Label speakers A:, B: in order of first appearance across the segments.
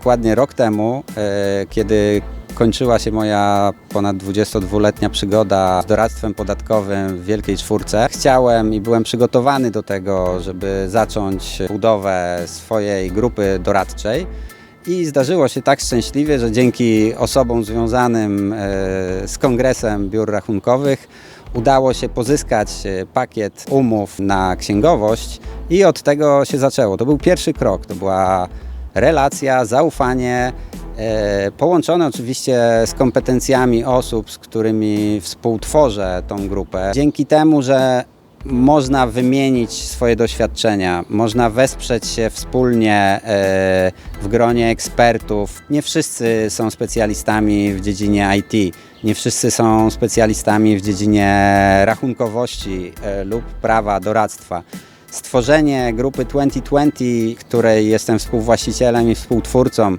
A: dokładnie rok temu, e, kiedy kończyła się moja ponad 22-letnia przygoda z doradztwem podatkowym w Wielkiej Czwórce. Chciałem i byłem przygotowany do tego, żeby zacząć budowę swojej grupy doradczej. I zdarzyło się tak szczęśliwie, że dzięki osobom związanym e, z Kongresem Biur Rachunkowych udało się pozyskać e, pakiet umów na księgowość i od tego się zaczęło. To był pierwszy krok, to była relacja, zaufanie, e, połączone oczywiście z kompetencjami osób, z którymi współtworzę tą grupę. Dzięki temu, że można wymienić swoje doświadczenia, można wesprzeć się wspólnie e, w gronie ekspertów. Nie wszyscy są specjalistami w dziedzinie IT, nie wszyscy są specjalistami w dziedzinie rachunkowości e, lub prawa, doradztwa. Stworzenie grupy 2020, której jestem współwłaścicielem i współtwórcą,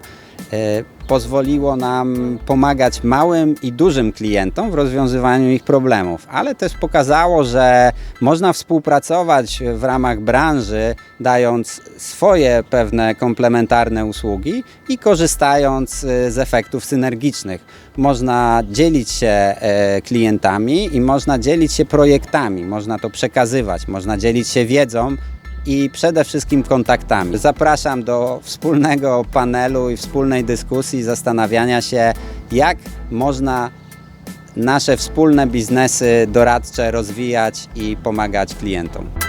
A: e, pozwoliło nam pomagać małym i dużym klientom w rozwiązywaniu ich problemów, ale też pokazało, że można współpracować w ramach branży, dając swoje pewne komplementarne usługi i korzystając e, z efektów synergicznych. Można dzielić się e, klientami i można dzielić się projektami, można to przekazywać, można dzielić się wiedzą i przede wszystkim kontaktami. Zapraszam do wspólnego panelu i wspólnej dyskusji, zastanawiania się, jak można nasze wspólne biznesy doradcze rozwijać i pomagać klientom.